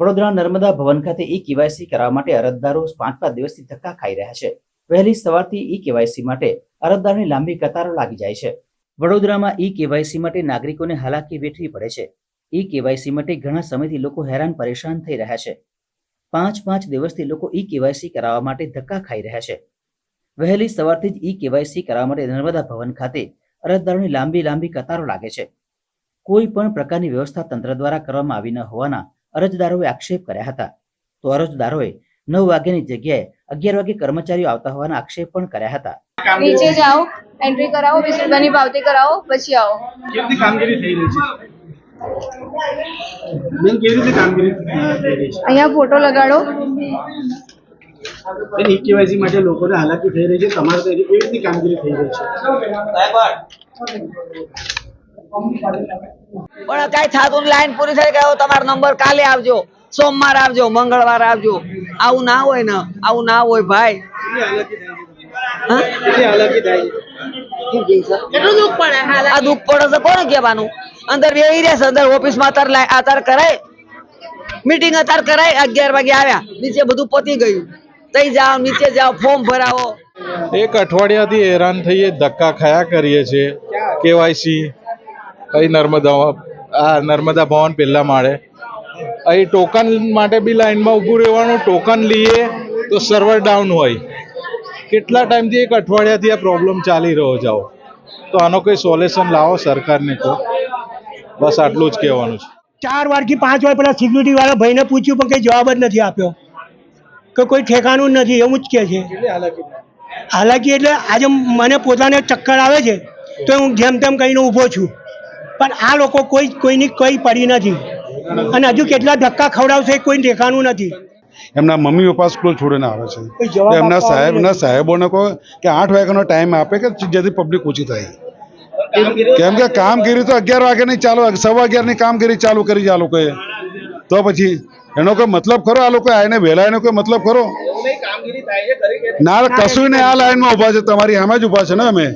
વડોદરા નર્મદા ભવન ખાતે e KYC કરાવવા માટે અરજદારો પાંચ પાંચ દિવસથી ધક્કા ખાઈ રહ્યા છે. વહેલી સવારથી ઈ કેવાયસી માટે અરજદારોની લાંબી કતારો લાગી જાય છે. વડોદરામાં ઈ કેવાયસી માટે નાગરિકોને હાલાકી વેઠવી પડે છે. ઈ કેવાયસી માટે ઘણા સમયથી લોકો હેરાન પરેશાન થઈ રહ્યા છે. પાંચ પાંચ દિવસથી લોકો ઈ કેવાયસી કરાવવા માટે ધક્કા ખાઈ રહ્યા છે. વહેલી સવારથી જ ઈ કેવાયસી કરાવવા માટે નર્મદા ભવન ખાતે અરજદારોની લાંબી લાંબી કતારો લાગે છે. કોઈ પણ પ્રકારની વ્યવસ્થા તંત્ર દ્વારા કરવામાં આવી ન હોવાના અરજદારોએ આક્ષેપ કર્યા હતા. તો અરજદારોએ નવ વાગ્યાની જગ્યાએ અગિયાર વાગે કર્મચારીઓ આવતા હોવાના આક્ષેપ પણ કર્યા હતા. નીચે જાઓ એન્ટ્રી કરાવો વીસ રૂપિયાની પાવતી કરાવો પછી આવો. કેવી કામગીરી થઈ રહી છે? બેન કેવી રીતે કામગીરી થઈ રહી છે? અહીંયા ફોટો લગાડો. કેવાયસી માટે લોકોને હાલાકી થઈ રહી છે તમારે કેવી રીતે કામગીરી થઈ રહી છે? પણ કઈ થતું લાઈન પૂરી થઈ ગયો તમારો નંબર કાલે આવજો. સોમવાર આવજો મંગળવાર આવજો. આવું ના હોય ને આવું ના હોય ભાઈ. આ દુઃખ પડે છે કોને કહેવાનું? અંદર બેહી રહ્યા છે અંદર ઓફિસમાં અત્યારે લાઈ- અત્યારે કરાય. મીટિંગ અતાર કરાય અગિયાર વાગે આવ્યા. નીચે બધું પતી ગયું. તઈ જાઓ નીચે જાઓ ફોર્મ ભરાવો. એક અઠવાડિયાથી હેરાન થઈએ ધક્કા ખાયા કરીએ છીએ. કેવાયસી. અહીં નર્મદા આ નર્મદા ભવન પહેલા માળે. અહીં ટોકન માટે બી લાઈનમાં ઊભું રહેવાનું ટોકન લઈએ તો સર્વર ડાઉન હોય. કેટલા ટાઈમથી એક અઠવાડિયાથી આ પ્રોબ્લેમ ચાલી રહ્યો જાઓ તો આનો કોઈ સોલ્યુશન લાવો સરકારને તો. બસ આટલું જ કહેવાનું છે. ચાર વારથી પાંચ વાર પેલા સિક્યુરિટી વાળા ભાઈને પૂછ્યું પણ કંઈ જવાબ જ નથી આપ્યો. કે કોઈ ઠેકાણું જ નથી એવું જ કહે છે. હાલાકી એટલે આજે મને પોતાને ચક્કર આવે છે તો હું જેમ તેમ કહીને ઊભો છું. પણ આ લોકો કોઈ કોઈની કઈ પડી નથી. અને હજુ કેટલા ધક્કા ખવડાવશે એ કોઈ ઠેકાણું નથી. એમના મમ્મી પપ્પા સ્કૂલ છોડીને આવે છે. એમના સાહેબ ના સાહેબો સાહેબોને કહો કે આઠ વાગ્યાનો ટાઈમ આપે કે જેથી પબ્લિક ઓછી થાય. કેમ કે કામગીરી તો અગિયાર વાગ્યાની ચાલુ સવા અગિયારની કામગીરી ચાલુ કરી છે આ લોકોએ. તો પછી એનો કોઈ મતલબ ખરો? આ લોકો આવીને વહેલા એનો કોઈ મતલબ ખરો? એવું નહીં કામગીરી થાય છે ખરી કે ના કશું નહીં આ લાઈનમાં ઊભા છે તમારી સામે જ ઊભા છે ને અમે?